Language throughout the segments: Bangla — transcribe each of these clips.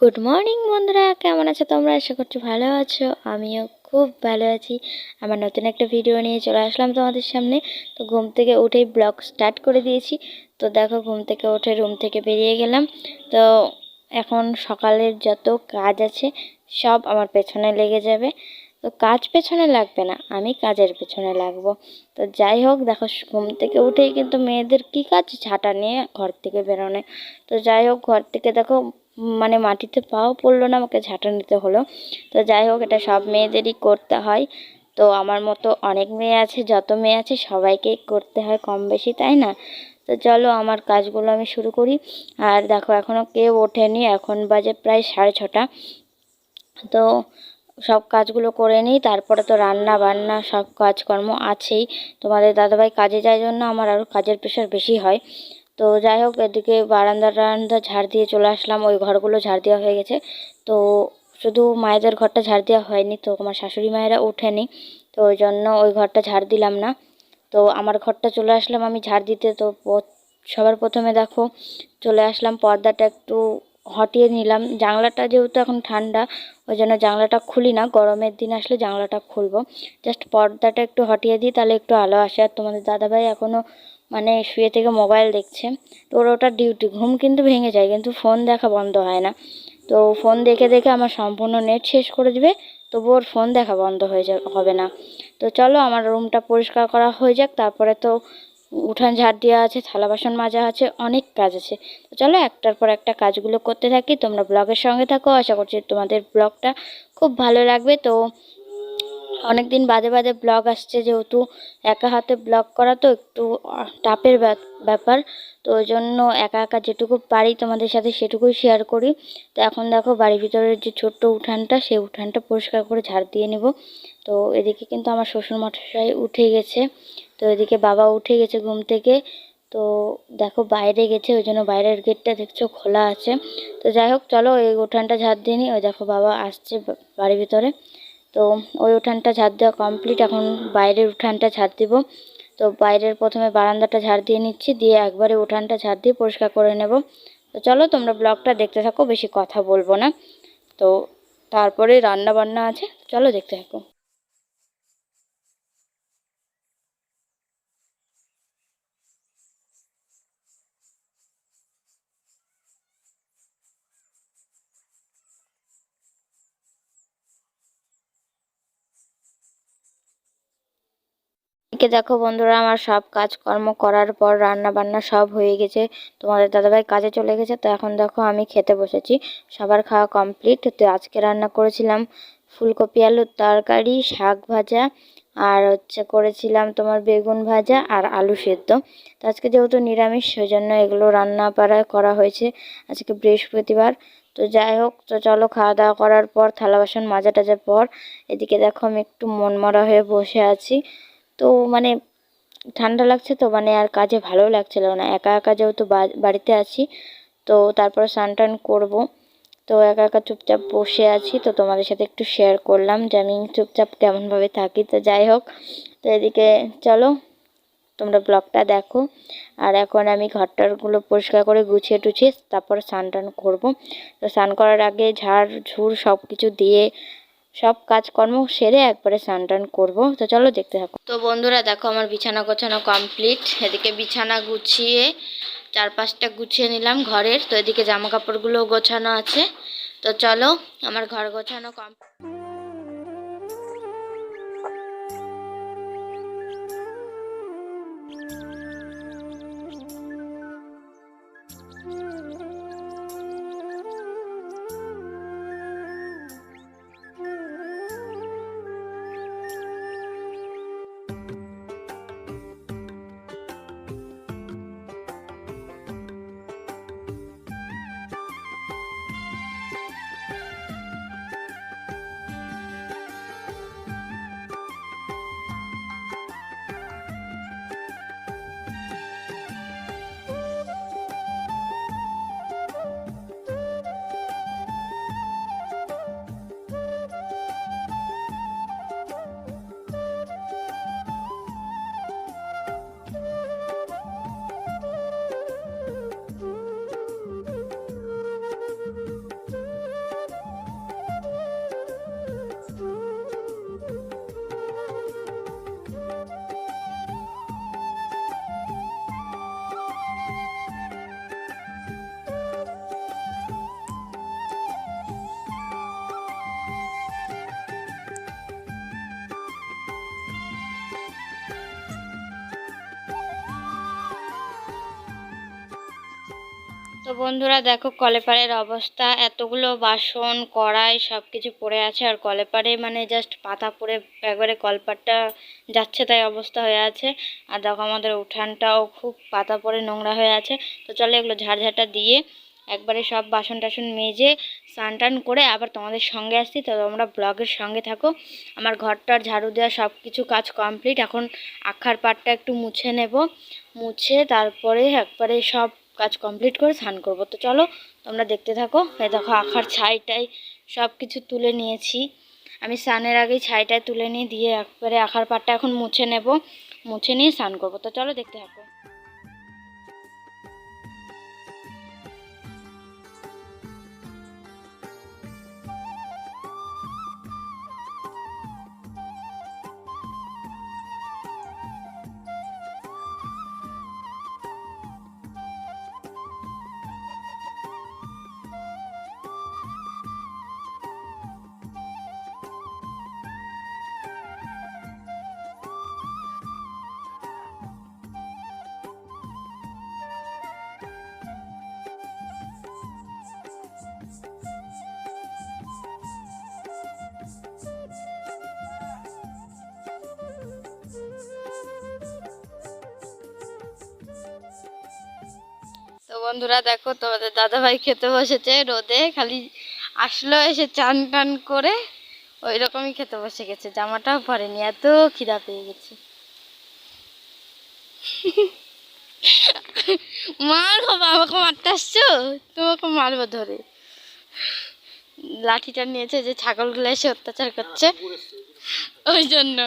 গুড মর্নিং বন্ধুরা। কেমন আছো তোমরা? আশা করছি ভালো আছো। আমিও খুব ভালো আছি। আমার নতুন একটা ভিডিও নিয়ে চলে আসলাম তোমাদের সামনে। তো ঘুম থেকে উঠেই ব্লগ স্টার্ট করে দিয়েছি। তো দেখো, ঘুম থেকে উঠে রুম থেকে বেরিয়ে গেলাম। তো এখন সকালের যত কাজ আছে, সব আমার পেছনে লেগে যাবে। তো কাজ পেছনে লাগবে না, আমি কাজের পেছনে লাগবো। তো যাই হোক, দেখো, ঘুম থেকে উঠেই কিন্তু মেয়েদের কি কাজ? ঝাঁটা নিয়ে ঘর থেকে বেরোনে। তো যাই হোক, ঘর থেকে দেখো মানে মাটিতে পাও পড়ল না, আমাকে ঝাঁটা নিতে হলো। তো যাই হোক, এটা সব মেয়েদেরই করতে হয়। তো আমার মতো অনেক মেয়ে আছে, যত মেয়ে আছে সবাইকেই করতে হয় কম বেশি, তাই না? তো চলো, আমার কাজগুলো আমি শুরু করি। আর দেখো এখনও কেউ ওঠেনি, এখন বাজে প্রায় সাড়ে ছটা। তো সব কাজগুলো করে নিই, তারপরে তো রান্না বান্না, সব কাজকর্ম আছেই। তোমাদের দাদাভাই কাজে যায় জন্য আমার আরও কাজের প্রেশার বেশি হয়। তো যাই হোক, এদিকে বারান্দা টারান্দা ঝাড় দিয়ে চলে আসলাম। ওই ঘরগুলো ঝাড় দেওয়া হয়ে গেছে। তো শুধু মায়েদের ঘরটা ঝাড় দেওয়া হয়নি, তো আমার শাশুড়ি মায়েরা ওঠেনি। তো ওই জন্য ওই ঘরটা ঝাড় দিলাম না। তো আমার ঘরটা চলে আসলাম আমি ঝাড় দিতে। তো সবার প্রথমে দেখো, চলে আসলাম, পর্দাটা একটু হটিয়ে নিলাম। জানলাটা যেহেতু এখন ঠান্ডা, ওই জন্য জানলাটা খুলি না। গরমের দিন আসলে জানলাটা খুলবো। জাস্ট পর্দাটা একটু হটিয়ে দিই, তাহলে একটু আলো আসে। আর তোমাদের দাদাভাই এখনও মানে শুয়ে থেকে মোবাইল দেখছে। তো ওর ওটা ডিউটি ঘুম কিন্তু ভেঙে যায়, কিন্তু ফোন দেখা বন্ধ হয় না। তো ফোন দেখে দেখে আমার সম্পূর্ণ নেট শেষ করে দিবে তবু ওর ফোন দেখা বন্ধ হয়ে যাবে হবে না। তো চলো আমার রুমটা পরিষ্কার করা হয়ে যাক, তারপরে তো উঠান ঝাড় দেওয়া আছে, থালা বাসন মাজা আছে, অনেক কাজ আছে। তো চলো একটার পর একটা কাজগুলো করতে থাকি, তোমরা ব্লগের সঙ্গে থাকো। আশা করছি তোমাদের ব্লগটা খুব ভালো লাগবে। তো অনেক দিন বাদে বাদে ব্লগ আসছে যেহেতু একা হাতে ব্লগ করা তো একটু টাপের ব্যাপার। তো ওই জন্য একা একা যেটুকু পারি তোমাদের সাথে সেটুকুই শেয়ার করি। তো এখন দেখো বাড়ির ভিতরের যে ছোট্ট উঠানটা, সেই উঠানটা পরিষ্কার করে ঝাড় দিয়ে নেব। তো এদিকে কিন্তু আমার শ্বশুর মশাই উঠে গেছে। তো এদিকে বাবা উঠে গেছে ঘুম থেকে। তো দেখো বাইরে গেছে, ওই জন্য বাইরের গেটটা দেখছ খোলা আছে। তো যাই হোক, চলো এই উঠানটা ঝাড় দিয়ে নিই। ওই দেখো বাবা আসছে বাড়ির ভিতরে। তো ওই উঠানটা ঝাড় দেওয়া কমপ্লিট এখন বাইরের উঠানটা ঝাড় দিব। তো বাইরের প্রথমে বারান্দাটা ঝাড় দিয়ে নিচ্ছি, দিয়ে একবারে উঠানটা ঝাড় দিয়ে পরিষ্কার করে নেব। তো চলো তোমরা ব্লগটা দেখতে থাকো, বেশি কথা বলব না। তো তারপরে রান্না বান্না আছে, চলো দেখতে থাকো। এদিকে দেখো বন্ধুরা, আমার সব কাজকর্ম করার পর রান্না বান্না সব হয়ে গেছে। তোমাদের দাদাভাই কাজে চলে গেছে, তো এখন দেখো আমি খেতে বসেছি। সবার খাওয়া কমপ্লিট তো আজকে রান্না করেছিলাম ফুলকপি আলুর তরকারি, শাক ভাজা, আর হচ্ছে করেছিলাম তোমার বেগুন ভাজা আর আলু সেদ্ধ। তো আজকে যেহেতু নিরামিষ সেই জন্য এগুলো রান্না পাড়া করা হয়েছে আজকে বৃহস্পতিবার। তো যাই হোক, তো চলো খাওয়া দাওয়া করার পর থালা বাসন মাজা টাজার পর, এদিকে দেখো আমি একটু মনমরা হয়ে বসে আছি। তো মানে ঠান্ডা লাগছে তো মানে আর কাজে ভালো লাগছিল না। একা একা যেহেতু বাড়িতে আছি, তো তারপরে স্নান টান করব। তো একা একা চুপচাপ বসে আছি, তো তোমাদের সাথে একটু শেয়ার করলাম যে আমি চুপচাপ কেমনভাবে থাকি। তো যাই হোক, তো এদিকে চলো, তোমরা ব্লগটা দেখো। আর এখন আমি ঘরটারগুলো পরিষ্কার করে গুছিয়ে টুছিয়ে তারপর স্নান টান করব। তো স্নান করার আগে ঝাড়, ঝুড় সব কিছু দিয়ে সব কাজকর্ম সেরে একবারে স্নান টান করব। তো চলো দেখতে থাকো। তো বন্ধুরা, দেখো আমার বিছানা গোছানো কমপ্লিট এদিকে বিছানা গুছিয়ে চারপাশটা গুছিয়ে নিলাম ঘরের। তো এদিকে জামা কাপড়গুলো গোছানো আছে। তো চলো, আমার ঘর গোছানো কমপ্লিট তো বন্ধুরা দেখো কলেপাড়ের অবস্থা, এতগুলো বাসন, কড়াই সব কিছু পড়ে আছে আর কলেপাড়ে মানে জাস্ট পাতা পড়ে একবারে কলপাটটা যাচ্ছে তাই অবস্থা হয়ে আছে। আর দেখো আমাদের উঠানটাও খুব পাতা পড়ে নোংরা হয়ে আছে। তো চলো এগুলো ঝাড়ঝাঁটা দিয়ে একবারে সব বাসন টাসন মেজে স্নান টান করে আবার তোমাদের সঙ্গে আসছি। তো তোমরা ব্লগের সঙ্গে থাকো। আমার ঘরটার ঝাড়ু দেওয়া সব কিছু কাজ কমপ্লিট। এখন আখার পাটটা একটু মুছে নেব। মুছে তারপরে একবারে সব কাজ কমপ্লিট করে স্নান করব। তো চলো, তোমরা দেখতে থাকো। এই দেখো, আখার ছাইটাই সব কিছু তুলে নিয়েছি। আমি স্নানের আগেই ছাইটাই তুলে নিয়ে দিয়ে একবারে আখার পাটটা এখন মুছে নেব। মুছে নিয়ে স্নান করব। তো চলো, দেখতে থাকো। বন্ধুরা, দেখো তোমাদের দাদাভাই খেতে বসেছে রোদে, খালি আসলো এসে চান টান করে ওই রকমই খেতে বসে গেছে, জামাটাও পরেনি, এত খিদা পেয়ে গেছে। মার বাবা আমাকে মারতে আসছো? তোমাকে মারবো ধরে। লাঠিটা নিয়েছে যে ছাগলগুলো এসে অত্যাচার করছে। ওই জন্য।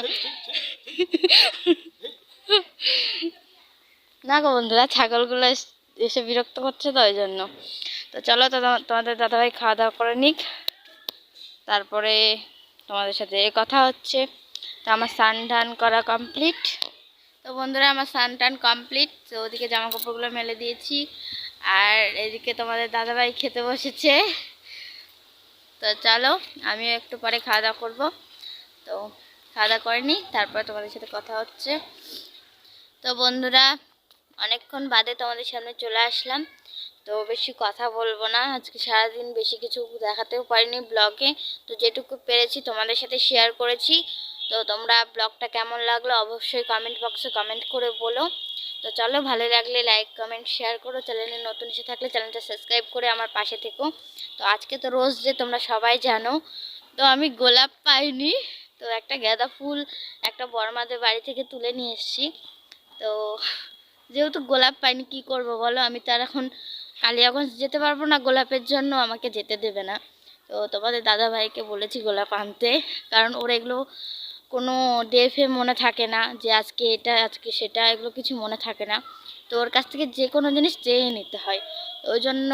না গো বন্ধুরা, ছাগলগুলো এস- বিরক্ত করছে তো ওই জন্য। তো চলো তোমাদের দাদাভাই খাওয়া দাওয়া করে নিক। তারপরে তোমাদের সাথে এ কথা হচ্ছে। তো আমার স্নান টান করা কমপ্লিট তো বন্ধুরা, আমার স্নান টান কমপ্লিট তো ওদিকে জামা কাপড়গুলো মেলে দিয়েছি। আর এদিকে তোমাদের দাদাভাই খেতে বসেছে। তো চলো, আমিও একটু পরে খাওয়া দাওয়া করব। তো খাওয়া দাওয়া করে নিই, তারপরে তোমাদের সাথে কথা হচ্ছে। তো বন্ধুরা অনেকক্ষণ বাদে তোমাদের সামনে চলে আসলাম। তো বেশি কথা বলব না। আজকে সারাদিন বেশি কিছু দেখাতেও পারিনি ব্লগে। তো যেটুকু পেরেছি তোমাদের সাথে শেয়ার করেছি। তো তোমরা ব্লগটা কেমন লাগল অবশ্যই কমেন্ট বক্সে কমেন্ট করে বলো। তো চলো, ভালো লাগলে লাইক কমেন্ট শেয়ার করো। চ্যানেলে নতুন এসে থাকলে চ্যানেলটা সাবস্ক্রাইব করে আমার পাশে থেকো। তো আজকে তো রোজ যে তোমরা সবাই জানো, তো আমি গোলাপ পাইনি। তো একটা গাঁদা ফুল একটা বড়মাদের বাড়ি থেকে তুলে নিয়ে এসেছি। তো যেহেতু গোলাপ পাইনি, কি করব বলো? আমি তো আর এখন কালিয়াগঞ্জ যেতে পারব না গোলাপের জন্য, আমাকে যেতে দেবে না। তো তোমাদের দাদা ভাইকে বলেছি গোলাপ আনতে, কারণ ওর এগুলো কোনো ডে ফে মনে থাকে না যে আজকে এটা, আজকে সেটা, এগুলো কিছু মনে থাকে না। তো ওর কাছ থেকে যে কোনো জিনিস চেয়ে নিতে হয়। ওই জন্য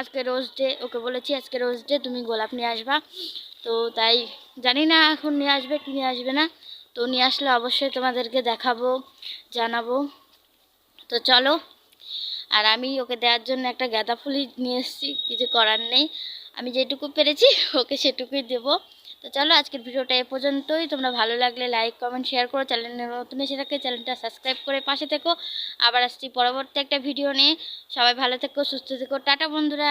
আজকে রোজ ডে, ওকে বলেছি আজকে রোজ ডে তুমি গোলাপ নিয়ে আসবা। তো তাই জানি না এখন নিয়ে আসবে কি নিয়ে আসবে না। তো নিয়ে আসলে অবশ্যই তোমাদেরকে দেখাবো, জানাব। তো চলো। আর আমি ওকে দেওয়ার জন্য একটা গাঁদা ফুলই নিয়ে এসেছি, কিছু করার নেই। আমি যেটুকু পেরেছি, ওকে সেটুকুই দেবো। তো চলো, আজকের ভিডিওটা এ পর্যন্তই। তোমরা ভালো লাগলে লাইক কমেন্ট শেয়ার করো। চ্যানেলের নতুন এসে থাকলে চ্যানেলটা সাবস্ক্রাইব করে পাশে থেকো। আবার আসছি পরবর্তী একটা ভিডিও নিয়ে। সবাই ভালো থেকো, সুস্থ থেকো। টাটা, বন্ধুরা।